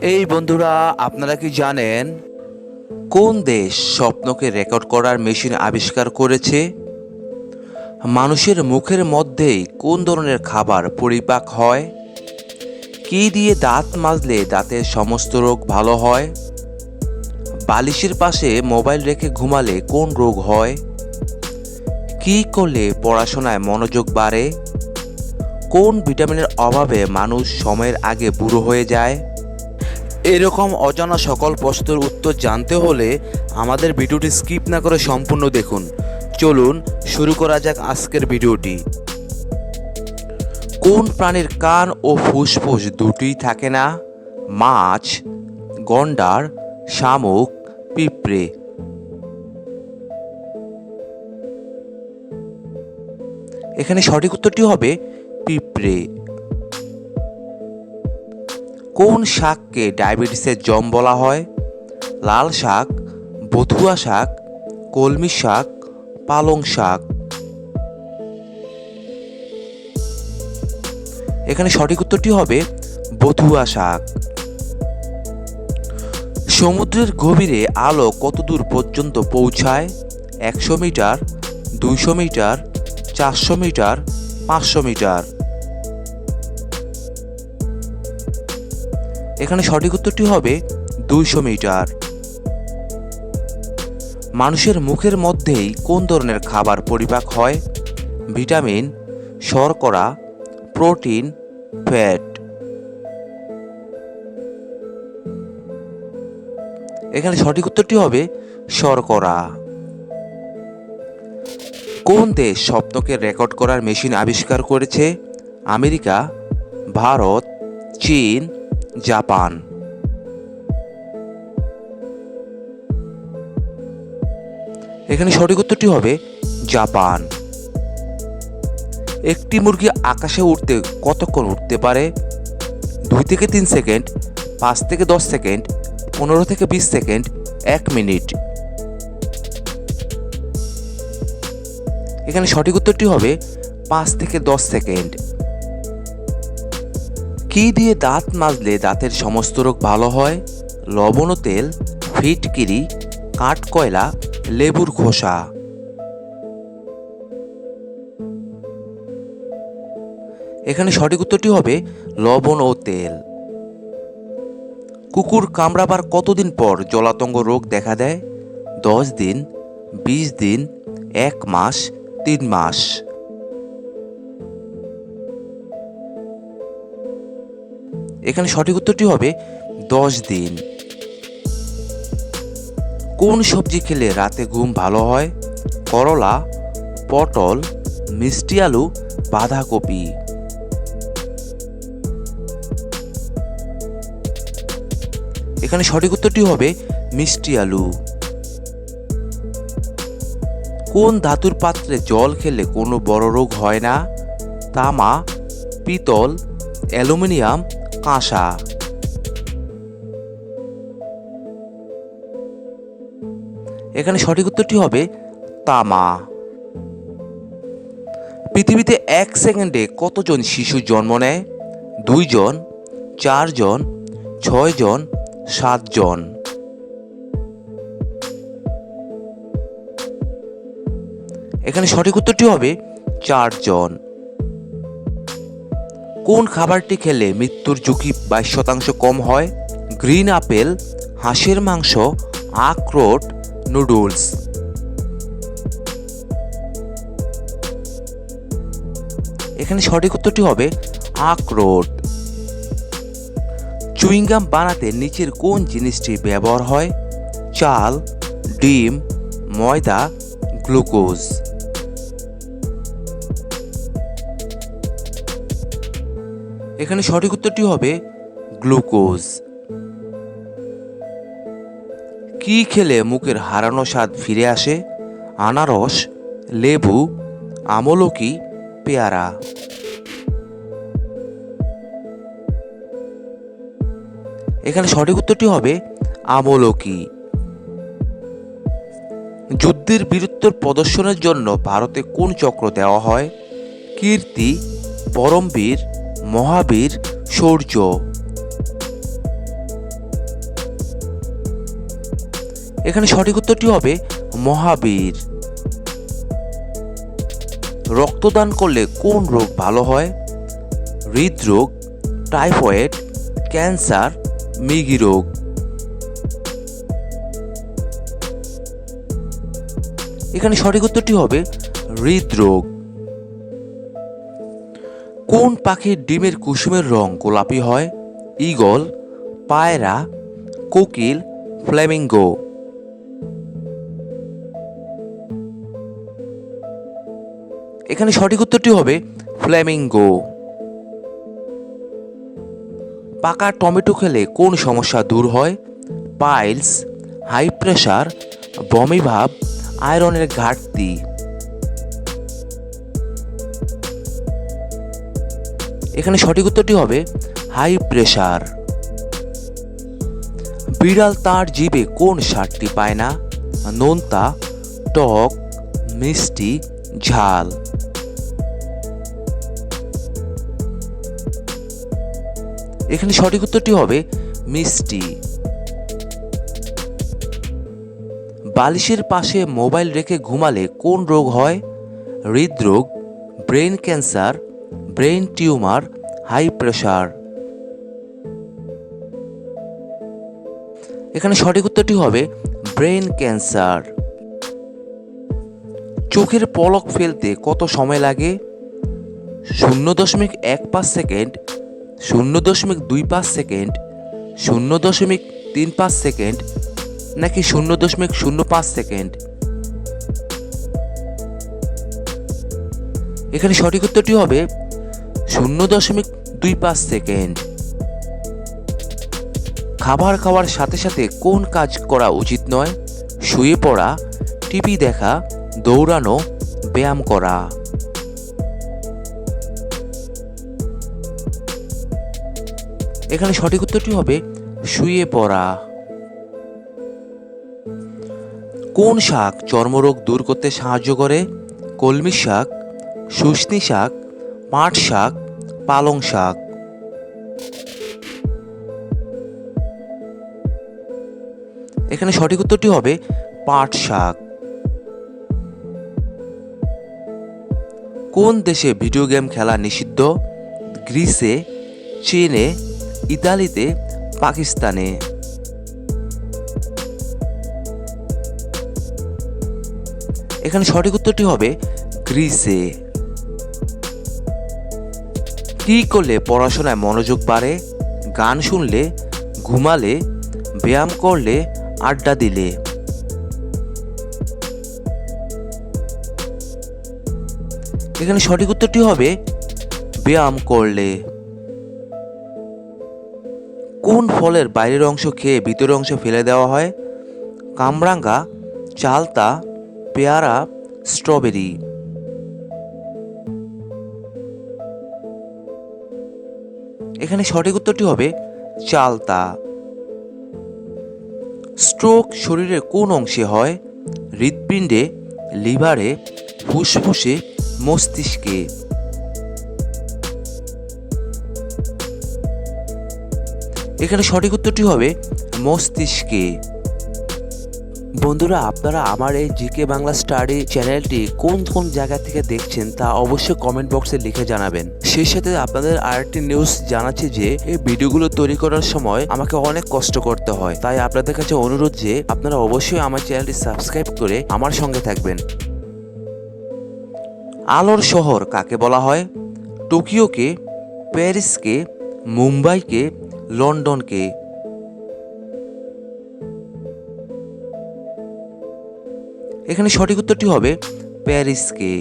এই বন্ধুরা, আপনারা কি জানেন কোন দেশ স্বপ্নকে রেকর্ড করার মেশিন আবিষ্কার করেছে? মানুষের মুখের মধ্যেই কোন ধরনের খাবার পরিপাক হয়? কি দিয়ে দাঁত মাজলে দাঁতের সমস্ত রোগ ভালো হয়? বালিশের পাশে মোবাইল রেখে ঘুমালে কোন রোগ হয়? কি করলে পড়াশোনায় মনোযোগ বাড়ে? কোন ভিটামিনের অভাবে মানুষ সময়ের আগে বুড়ো হয়ে যায়? এরকম অজানা সকল প্রশ্নের উত্তর জানতে হলে আমাদের ভিডিওটি স্কিপ না করে সম্পূর্ণ দেখুন। চলুন শুরু করা যাক আজকের ভিডিওটি। কোন প্রাণীর কান ও ফুসফুস দুটি থাকে না? মাছ, গন্ডার, শামুক, পিঁপড়ে। এখানে সঠিক উত্তরটি হবে পিঁপড়ে। কোন শাককে ডায়াবেটিসের জম বলা হয়? লাল শাক, বথুয়া শাক, কলমি শাক, পালং শাক। এখানে সঠিক উত্তরটি হবে বথুয়া শাক। সমুদ্রের গভীরে আলো কত দূর পর্যন্ত পৌঁছায়? একশো মিটার, দুইশো মিটার, চারশো মিটার, পাঁচশো মিটার। এখানে সঠিক উত্তরটি হবে দুইশো মিটার। মানুষের মুখের মধ্যেই কোন ধরনের খাবার পরিপাক হয়? ভিটামিন, শর্করা, প্রোটিন, ফ্যাট। এখানে সঠিক উত্তরটি হবে শর্করা। কোন দেশ স্বপ্নকে রেকর্ড করার মেশিন আবিষ্কার করেছে? আমেরিকা, ভারত, চীন জাপান। এখানে সঠিক উত্তরটি হবে জাপান। একটি মুরগি আকাশে উঠতে কতক্ষণ উঠতে পারে? দুই থেকে তিন সেকেন্ড, পাঁচ থেকে দশ সেকেন্ড, পনেরো থেকে বিশ সেকেন্ড, এক মিনিট। এখানে সঠিক উত্তরটি হবে পাঁচ থেকে দশ সেকেন্ড। কি দিয়ে দাঁত মাজলে দাঁতের সমস্ত রোগ ভালো হয়? লবণ ও তেল, ফিটকিরি কাঠকয়লা লেবুর খোসা। এখানে সঠিক উত্তরটি হবে লবণ ও তেল। কুকুর কামড়াবার কতদিন পর জলাতঙ্গ রোগ দেখা দেয়? দশ দিন, বিশ দিন, এক মাস, তিন মাস। এখানে সঠিক উত্তরটি হবে দশ দিন। কোন সবজি খেলে রাতে ঘুম ভালো হয়? করলা, পটল, মিষ্টি আলু, বাঁধাকপি। এখানে সঠিক উত্তরটি হবে মিষ্টি আলু। কোন ধাতুর পাত্রে জল খেলে কোনো বড় রোগ হয় না? তামা, পিতল, অ্যালুমিনিয়াম কাঁসা। এখানে সঠিক উত্তরটি হবে তামা। পৃথিবীতে এক সেকেন্ডে কতজন শিশু জন্ম নেয়? দুইজন, চারজন, ছয়জন, সাতজন। এখানে সঠিক উত্তরটি হবে চারজন। কোন খাবারটি খেলে মৃত্যুর ঝুঁকি বাইশ শতাংশ কম হয়? গ্রিন আপেল, হাঁসের মাংস আখরোট নুডলস। এখানে সঠিক উত্তরটি হবে আখরোট চুইংগাম বানাতে নিচের কোন জিনিসটি ব্যবহার হয়? চাল, ডিম, ময়দা, গ্লুকোজ। এখানে সঠিক উত্তরটি হবে গ্লুকোজ। কি খেলে মুখের হারানো স্বাদ ফিরে আসে? আনারস, লেবু, আমলকি, পেয়ারা। এখানে সঠিক উত্তরটি হবে আমলকি। যুদ্ধের বীরত্বর প্রদর্শনের জন্য ভারতে কোন চক্র দেওয়া হয়? কীর্তি, পরমবীর মহাবীর শৌর্য এখানে সঠিক উত্তরটি হবে মহাবীর। রক্তদান করলে কোন রোগ ভালো হয়? হৃদরোগ, টাইফয়েড, ক্যান্সার, মৃগী রোগ। এখানে সঠিক উত্তরটি হবে হৃদরোগ। কোন পাখির ডিমের কুসুমের রং গোলাপি হয়? ঈগল, পায়রা, কোকিল ফ্লেমিঙ্গো এখানে সঠিক উত্তরটি হবে ফ্লেমিঙ্গো পাকা টমেটো খেলে কোন সমস্যা দূর হয়? পাইলস, হাই প্রেশার বমি ভাব, আয়রনের ঘাটতি। এখানে সঠিক উত্তরটি হবে হাই প্রেশার বিড়াল তার জিভে কোন সারটি পায় না? নোনতা, টক, মিষ্টি, ঝাল। এখানে সঠিক উত্তরটি হবে মিষ্টি। বালিশের পাশে মোবাইল রেখে ঘুমালে কোন রোগ হয়? হৃদরোগ, brain cancer brain tumour, high pressure এখানে সঠিক উত্তরটি হবে ব্রেন ক্যান্সার। চোখের পলক ফেলতে কত সময় লাগে? শূন্য দশমিক এক পাঁচ সেকেন্ড, শূন্য দশমিক দুই পাঁচ সেকেন্ড, শূন্য দশমিক তিন পাঁচ সেকেন্ড, নাকি শূন্য দশমিক শূন্য পাঁচ সেকেন্ড? এখানে সঠিক উত্তরটি হবে শূন্য দশমিক দুই পাঁচ সেকেন্ড। খাবার খাওয়ার সাথে সাথে কোন কাজ করা উচিত নয়? শুয়ে পড়া, টিভি দেখা, দৌড়ানো, ব্যায়াম করা। এখানে সঠিক উত্তরটি হবে শুয়ে পড়া। কোন শাক চর্মরোগ দূর করতে সাহায্য করে? কলমি শাক শুষ্নি শাক পাট শাক, পালং শাক। এখানে সঠিক উত্তরটি হবে পাট শাক। কোন দেশে ভিডিও গেম খেলা নিষিদ্ধ? গ্রিসে, চীনে, ইতালিতে, পাকিস্তানে? এখানে সঠিক উত্তরটি হবে গ্রিসে। কি করলে পড়াশোনায় মনোযোগ বাড়ে? গান শুনলে, ঘুমালে, ব্যায়াম করলে, আড্ডা দিলে। এখানে সঠিক উত্তরটি হবে, ব্যায়াম করলে। কোন ফলের বাইরের অংশ খেয়ে ভিতরের অংশ ফেলে দেওয়া হয়? কামরাঙ্গা, চালতা, পেয়ারা, স্ট্রবেরি। এখানে সঠিক উত্তরটি হবে চালতা। স্ট্রোক শরীরের কোন অংশে হয়? হৃৎপিণ্ডে, লিভারে, ফুসফুসে, মস্তিষ্কে। এখানে সঠিক উত্তরটি হবে মস্তিষ্কে। বন্ধুরা, আপনারা আমার এই জিকে বাংলা স্টাডি চ্যানেলটি কোন কোন জায়গা থেকে দেখছেন তা অবশ্যই কমেন্ট বক্সে লিখে জানাবেন। সেই সাথে আপনাদের আরেকটি নিউজ জানাচ্ছি যে, এই ভিডিওগুলো তৈরি করার সময় আমাকে অনেক কষ্ট করতে হয়। তাই আপনাদের কাছে অনুরোধ যে, আপনারা অবশ্যই আমার চ্যানেলটি সাবস্ক্রাইব করে আমার সঙ্গে থাকবেন। আলোর শহর কাকে বলা হয়? টোকিওকে, প্যারিসকে, মুম্বাইকে, লন্ডনকে এখানে সঠিক উত্তরটি হবে প্যারিসকে।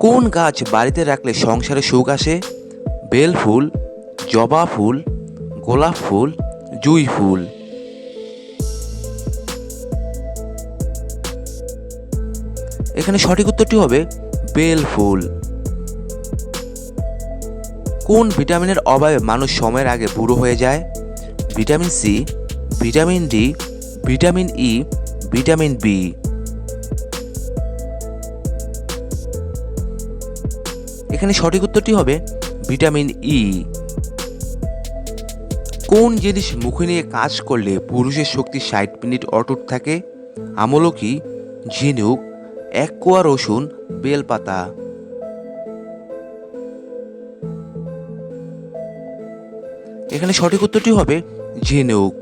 কোন গাছ বাড়িতে রাখলে সংসারে সুখ আসে? বেল ফুল, জবা ফুল, গোলাপ ফুল, জুই ফুল। এখানে সঠিক উত্তরটি হবে বেল ফুল। কোন ভিটামিনের অভাবে মানুষ সময়ের আগে বুড়ো হয়ে যায়? Vitamin C, vitamin D vitamin E vitamin B এখানে সঠিক উত্তরটি হবে ভিটামিন ই কোন জিনিস মুখে নিয়ে কাজ করলে পুরুষের শক্তি ষাট মিনিট অটুট থাকে? আমলকি ঝিনুক এক কোয়া রসুন, বেলপাতা। এখানে সঠিক উত্তরটি হবে ঝিনুক।